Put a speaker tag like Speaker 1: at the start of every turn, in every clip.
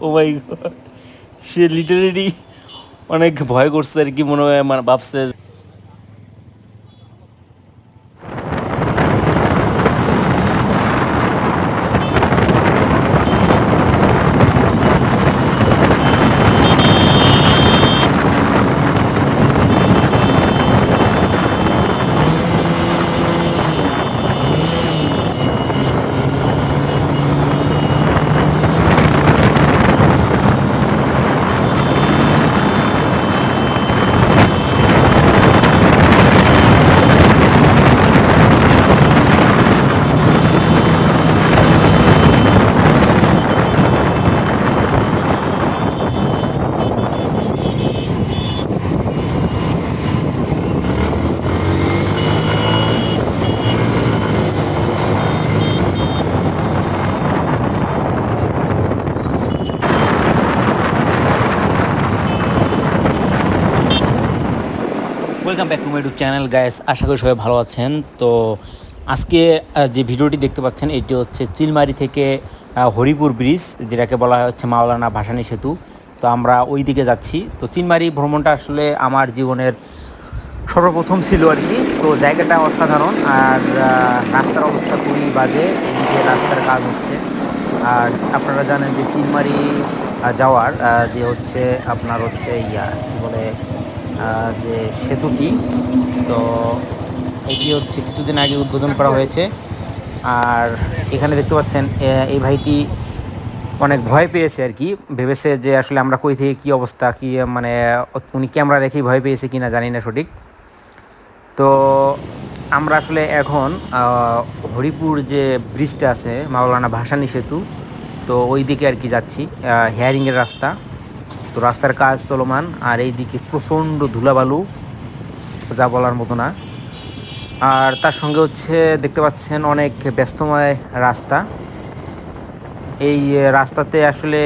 Speaker 1: ও মাই god সে literally অনেক ভয় করছে আর কি মনে হয় আমার ভাবছে welcome back to my YouTube channel guys আশা করি সবাই ভালো আছেন। তো আজকে যে ভিডিওটি দেখতে পাচ্ছেন, এটি হচ্ছে চিলমারি থেকে হরিপুর ব্রিজ, যেটাকে বলা হচ্ছে মাওলানা ভাসানী সেতু। তো আমরা ওই দিকে যাচ্ছি। তো চিলমারি ভ্রমণটা আসলে আমার জীবনের সর্বপ্রথম ছিল আর কি। তো জায়গাটা অসাধারণ। আর রাস্তার অবস্থা খুবই বাজে। এদিকে রাস্তার কাজ হচ্ছে। আর আপনারা জানেন যে চিলমারি যাওয়ার যে হচ্ছে আপনার হচ্ছে ইয়া, কী বলে যে সেতুটি, তো এটি হচ্ছে কিছুদিন আগে উদ্বোধন করা হয়েছে। আর এখানে দেখতে পাচ্ছেন এই ভাইটি অনেক ভয় পেয়েছে আর কি। ভেবেছে যে আসলে আমরা কই থেকে কী অবস্থা, কী মানে উনি ক্যামেরা দেখেই ভয় পেয়েছে কি না জানি না সঠিক। তো আমরা আসলে এখন হরিপুর যে ব্রিজটা আছে, মাওলানা ভাসানি সেতু, তো ওই দিকে আর কি যাচ্ছি হেয়ারিংয়ের রাস্তা। তো রাস্তার কাজ চলমান, আর এই দিকে প্রচণ্ড ধুলাবালু, যা বলার মতো না। আর তার সঙ্গে হচ্ছে দেখতে পাচ্ছেন অনেক ব্যস্তময় রাস্তা। এই রাস্তাতে আসলে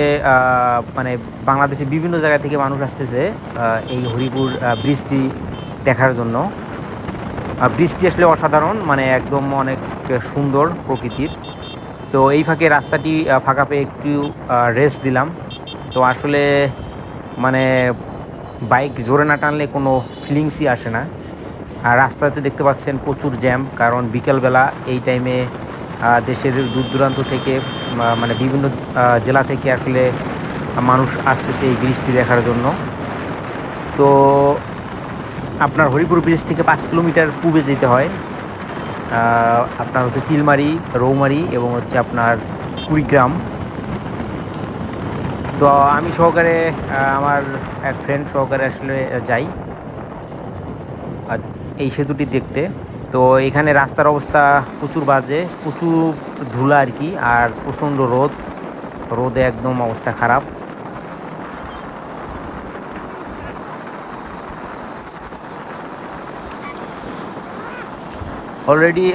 Speaker 1: মানে বাংলাদেশের বিভিন্ন জায়গা থেকে মানুষ আসতেছে এই হরিপুর ব্রিজটি দেখার জন্য। ব্রিজটি আসলে অসাধারণ মানে একদম অনেক সুন্দর প্রকৃতির। তো এই ফাঁকে রাস্তাটি ফাঁকা পেয়ে একটু রেস্ট দিলাম। তো আসলে মানে বাইক জোরে না টানলে কোনো ফিলিংসই আসে না। আর রাস্তাতে দেখতে পাচ্ছেন প্রচুর জ্যাম কারণ বিকেলবেলা এই টাইমে দেশের দূর দূরান্ত থেকে মানে বিভিন্ন জেলা থেকে আসলে মানুষ আসতেছে এই ব্রিজটি দেখার জন্য। তো আপনার হরিপুর ব্রিজ থেকে পাঁচ কিলোমিটার পূবে যেতে হয়। আপনার হচ্ছে চিলমারি, রৌমারি এবং হচ্ছে আপনার কুড়িগ্রাম। তো আমি সহকারে আমার এক ফ্রেন্ড সহকারে আসলে যাই এই সেতুটি দেখতে। তো এখানে রাস্তার অবস্থা প্রচুর বাজে, প্রচুর ধুলা আর কি, আর প্রচণ্ড রোদ। রোদে একদম অবস্থা খারাপ। অলরেডি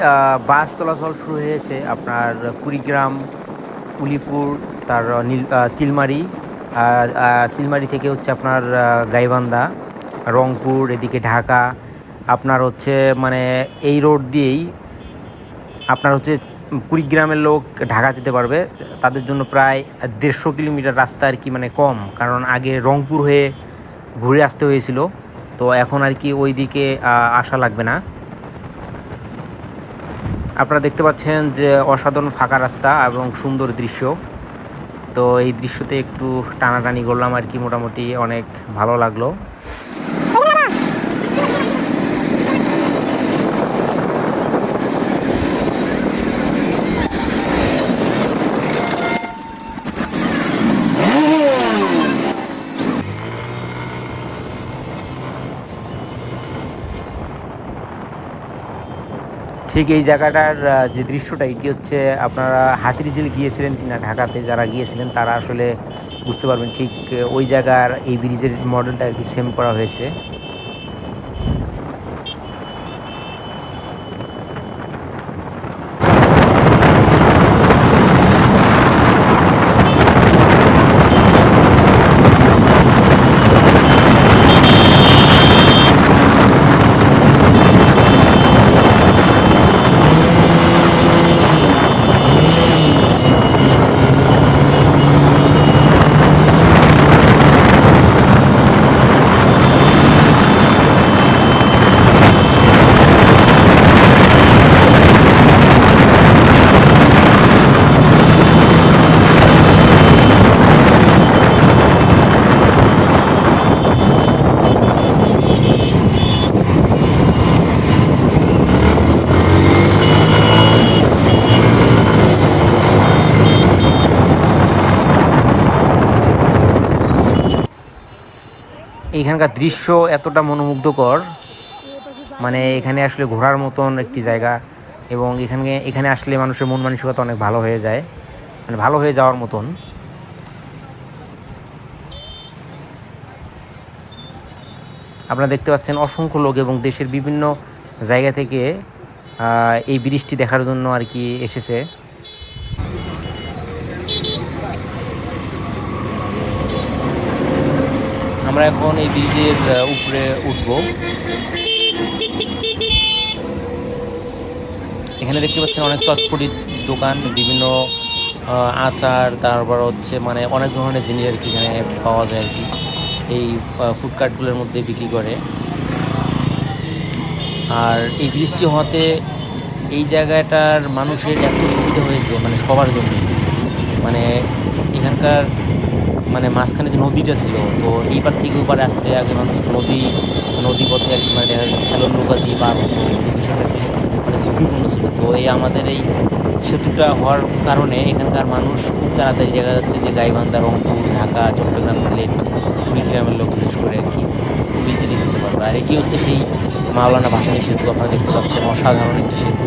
Speaker 1: বাস চলাচল শুরু হয়েছে আপনার কুড়িগ্রাম, উলিপুর তার নীল চিলমারি চিলমারি থেকে হচ্ছে আপনার গাইবান্ধা, রংপুর, এদিকে ঢাকা, আপনার হচ্ছে মানে এই রোড দিয়েই আপনার হচ্ছে কুড়িগ্রামের লোক ঢাকা যেতে পারবে। তাদের জন্য প্রায় দেড়শো কিলোমিটার রাস্তা আর কি মানে কম, কারণ আগে রংপুর হয়ে ঘুরে আসতে হয়েছিল। তো এখন আর কি ওই দিকে আসা লাগবে না। আপনারা দেখতে পাচ্ছেন যে অসাধারণ ফাঁকা রাস্তা এবং সুন্দর দৃশ্য। তো এই দৃশ্যতে একটু টানাটানি করলাম আর কি মোটামুটি অনেক ভালো লাগল। ঠিক এই জায়গাটার যে দৃশ্যটা, এটি হচ্ছে আপনারা হাতিরঝিল গিয়েছিলেন কিনা, ঢাকাতে যারা গিয়েছিলেন, তারা আসলে বুঝতে পারবেন ঠিক ওই জায়গার এই ব্রিজের মডেলটা আর কি সেম করা হয়েছে। এখানকার দৃশ্য এতটা মনোমুগ্ধকর। মানে এখানে আসলে ঘোরার মতন একটি জায়গা এবং এখানে এখানে আসলে মানুষের মন মানসিকতা অনেক ভালো হয়ে যায় মানে ভালো হয়ে যাওয়ার মতন। আপনারা দেখতে পাচ্ছেন অসংখ্য লোক এবং দেশের বিভিন্ন জায়গা থেকে এই ব্রিজটি দেখার জন্য আর কি এসেছে। আমরা এখন এই ব্রিজের উপরে উঠব। এখানে দেখতে পাচ্ছেন অনেক চটপটি দোকান, বিভিন্ন আচার, তারপর হচ্ছে মানে অনেক ধরনের জিনিস আর কি এখানে পাওয়া যায় আর কি। এই ফুডকার্টগুলোর মধ্যে বিক্রি করে। আর এই বৃষ্টি হতে এই জায়গাটার মানুষের এত সুবিধা হয়েছে মানে সবার জন্য। মানে এখানকার মানে মাঝখানে যে নদীটা ছিল, তো এইবার থেকে ওপারে আসতে আগে মানুষ নদী নদী পথে আর কি মানে দেখা যাচ্ছে স্যালন নৌকা দিয়ে পার হতো মানে ঝুঁকিপূর্ণ ছিল। তো এই আমাদের এই সেতুটা হওয়ার কারণে এখানকার মানুষ খুব তাড়াতাড়ি দেখা যাচ্ছে যে গাইবান্ধা, রংপুর, ঢাকা, চট্টগ্রাম, সিলেট, কুড়িগ্রামের লোক বিশেষ করে আর কি খুব যেতে পারবে। আর এটি হচ্ছে সেই মাওলানা ভাসানী সেতু, আপনারা দেখতে পাচ্ছেন, অসাধারণ একটি সেতু।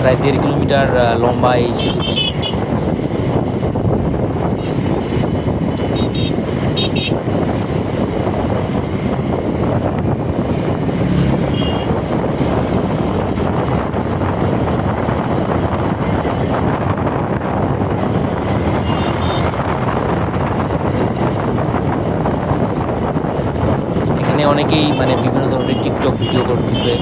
Speaker 1: প্রায় দেড় কিলোমিটার লম্বা এই সেতুটি এখানে অনেকেই মানে বিভিন্ন ধরনের টিকটক ভিডিও করতেছে।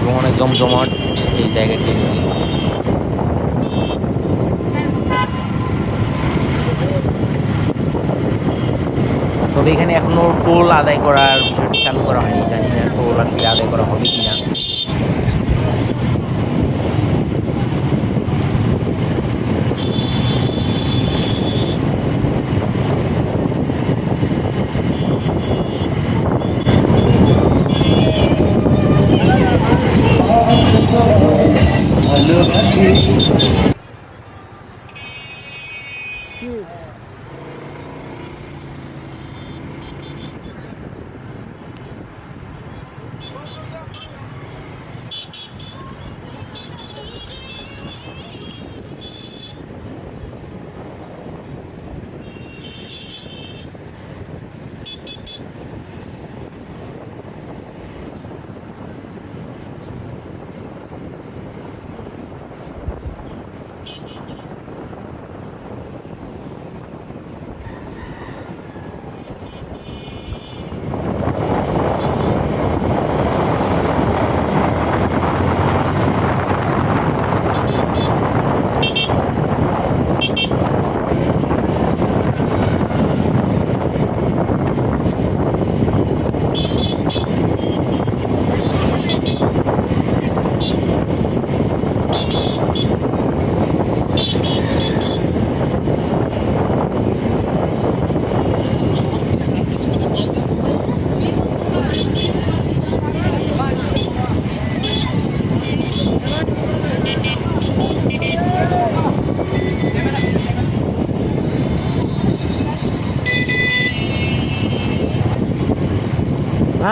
Speaker 1: এবং অনেক জমজমাট এই জায়গাটি। তবে এখানে এখনও টোল আদায় করার বিষয়টি চালু করা হয়নি। জানি না টোল আসলে আদায় করা হবে কি না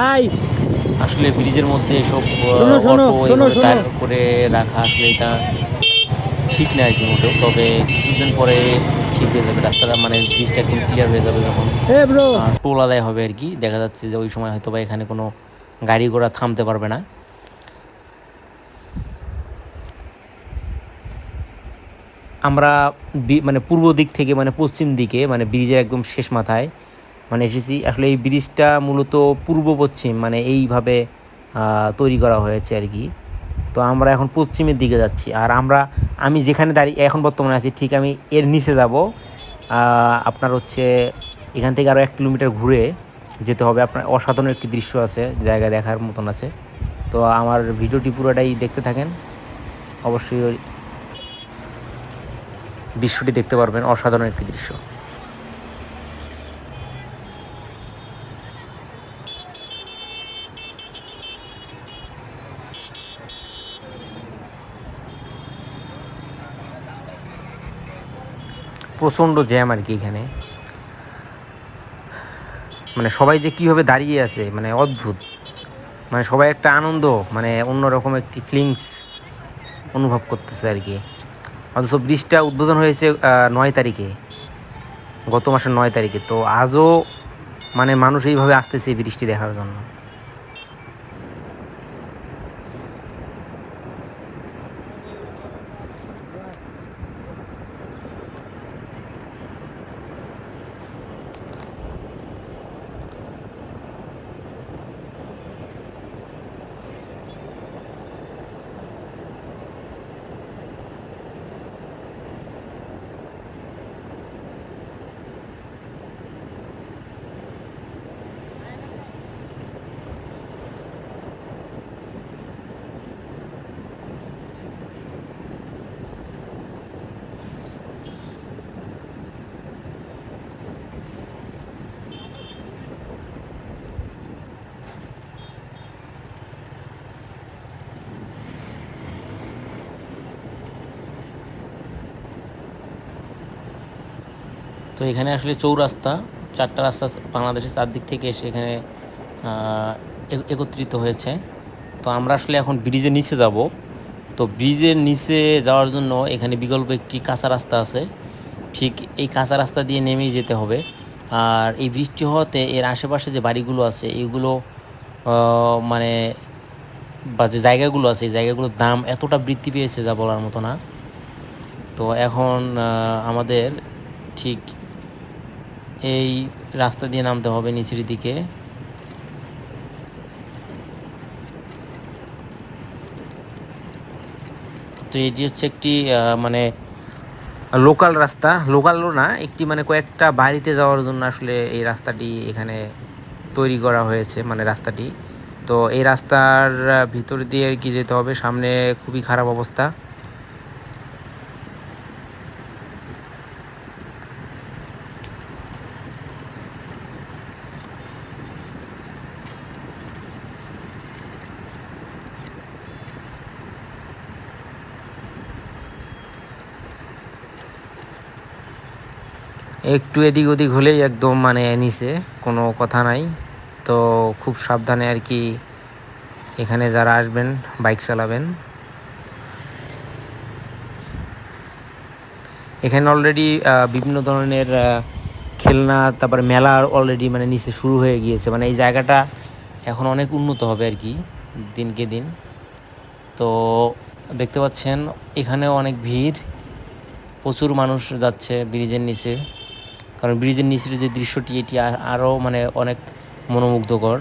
Speaker 2: ভাই।
Speaker 1: আসলে ব্রিজের মধ্যে এসব অটো
Speaker 2: শোনো,
Speaker 1: এভাবে করে রাখা আসলে এটা ঠিক না আর কি মোটেও। তবে কিছুদিন পরে ঠিক হয়ে যাবে। রাস্তাটা মানে ব্রিজটা একদম ক্লিয়ার হয়ে যাবে যখন। টোল আদায় হবে আর কি। দেখা যাচ্ছে যে ওই সময় হয়তো বা এখানে কোনো গাড়ি ঘোড়া থামতে পারবে না। আমরা মানে পূর্ব দিক থেকে মানে পশ্চিম দিকে মানে ব্রিজের একদম শেষ মাথায় মানে এসেছি আসলে এই ব্রিজটা মূলত পূর্ব পশ্চিম মানে এইভাবে তৈরি করা হয়েছে আর কি। তো আমরা এখন পশ্চিমের দিকে যাচ্ছি। আর আমরা, আমি যেখানে দাঁড়িয়ে, এখন বর্তমানে আছি, ঠিক আমি এর নিচে যাব। আপনার হচ্ছে এখান থেকে আরও এক কিলোমিটার ঘুরে যেতে হবে। আপনার অসাধারণ একটি দৃশ্য আছে, জায়গা দেখার মতন আছে। তো আমার ভিডিওটি পুরোটাই দেখতে থাকেন। অবশ্যই দৃশ্যটি দেখতে পারবেন, অসাধারণ একটি দৃশ্য। প্রচণ্ড জ্যাম আর কি এখানে। মানে সবাই যে কীভাবে দাঁড়িয়ে আছে মানে অদ্ভুত। মানে সবাই একটা আনন্দ মানে অন্যরকম একটি ফিলিংস অনুভব করতেছে আর কি। অথচ ব্রিজটা উদ্বোধন হয়েছে নয় তারিখে। গত মাসের নয় তারিখে। তো আজও মানে মানুষ এইভাবে আসতেছে বৃষ্টি দেখার জন্য। তো এখানে আসলে চৌরাস্তা, চারটা রাস্তা বাংলাদেশের চারদিক থেকে এসে এখানে একত্রিত হয়েছে। তো আমরা আসলে এখন ব্রিজের নিচে যাব। তো ব্রিজের নিচে যাওয়ার জন্য এখানে বিকল্প একটি কাঁচা রাস্তা আছে। ঠিক এই কাঁচা রাস্তা দিয়ে নেমেই যেতে হবে। আর এই বৃষ্টি হওয়াতে এর আশেপাশে যে বাড়িগুলো আছে, এগুলো মানে বা যে জায়গাগুলো আছে, এই জায়গাগুলোর দাম এতটা বৃদ্ধি পেয়েছে যা বলার মতো না। তো এখন আমাদের ঠিক এই রাস্তা দিয়ে নামতে হবে নিচের দিকে। তো এটি হচ্ছে একটি মানে লোকাল রাস্তা লোকালও না, একটি মানে কয়েকটা বাড়িতে যাওয়ার জন্য আসলে এই রাস্তাটি এখানে তৈরি করা হয়েছে মানে রাস্তাটি। তো এই রাস্তার ভিতর দিয়ে আর কি যেতে হবে, সামনে খুবই খারাপ অবস্থা। একটু এদিক ওদিক হলেই একদম মানে নিচে কোনো কথা নাই। তো খুব সাবধানে আর কি এখানে যারা আসবেন, বাইক চালাবেন। এখানে অলরেডি বিভিন্ন ধরনের খেলনা, তারপর মেলা অলরেডি মানে নিচে শুরু হয়ে গিয়েছে। মানে এই জায়গাটা এখন অনেক উন্নত হবে আর কি, দিনকে দিন। তো দেখতে পাচ্ছেন, এখানেও অনেক ভিড়। প্রচুর মানুষ যাচ্ছে ব্রিজের নিচে। কারণ ব্রিজের নিচের যে দৃশ্যটি, এটি আরও মানে অনেক মনোমুগ্ধকর।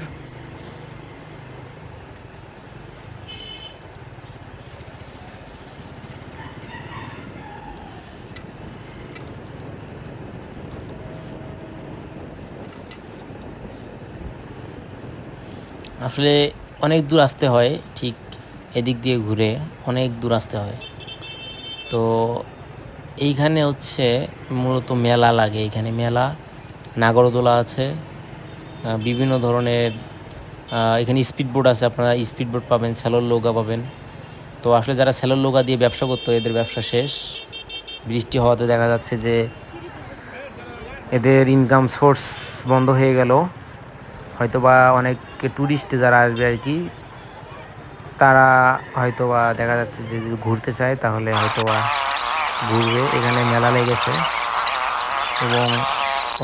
Speaker 1: আসলে অনেক দূর আসতে হয়, ঠিক এদিক দিয়ে ঘুরে অনেক দূর আসতে হয়। তো এইখানে হচ্ছে মূলত মেলা লাগে। এখানে মেলা, নাগরদোলা আছে বিভিন্ন ধরনের এখানে স্পিড বোট আছে, আপনারা স্পিড বোট পাবেন, স্যালোর নৌকা পাবেন। তো আসলে যারা স্যালোর নৌকা দিয়ে ব্যবসা করতো, এদের ব্যবসা শেষ। বৃষ্টি হওয়াতে দেখা যাচ্ছে যে এদের ইনকাম সোর্স বন্ধ হয়ে গেল। হয়তোবা অনেক ট্যুরিস্ট যারা আসবে আর কি, তারা হয়তোবা দেখা যাচ্ছে যে ঘুরতে চায়, তাহলে হয়তোবা ঘুরবে। এখানে মেলা লেগেছে এবং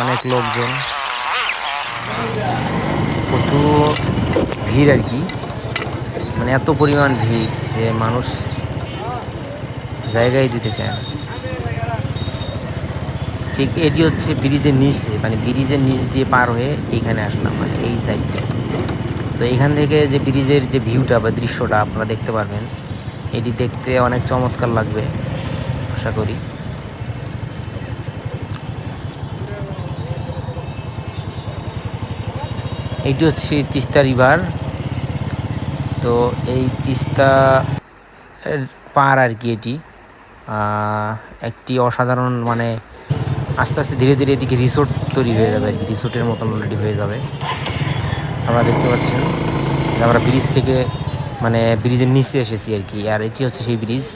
Speaker 1: অনেক লোকজন। প্রচুর ভিড় আর কি। মানে এত পরিমাণ ভিড় যে মানুষ জায়গায় দিতে চায় না। ঠিক এটি হচ্ছে ব্রিজের নিচে মানে ব্রিজের নিচ দিয়ে পার হয়ে এইখানে আসলাম মানে এই সাইডটা। তো এখান থেকে যে ব্রিজের যে ভিউটা বা দৃশ্যটা আপনারা দেখতে পারবেন, এটি দেখতে অনেক চমৎকার লাগবে। আশা করি। এইটি হচ্ছে সেই তিস্তা রিভার। তো এই তিস্তা পার আর কি এটি। একটি অসাধারণ মানে আস্তে আস্তে ধীরে ধীরে এদিকে রিসোর্ট তৈরি হয়ে যাবে আর কি রিসোর্টের মতন অলরেডি হয়ে যাবে। আপনারা দেখতে পাচ্ছেন আমরা ব্রিজ থেকে মানে ব্রিজের নিচে এসেছি আর কি, আর এটি হচ্ছে সেই ব্রিজ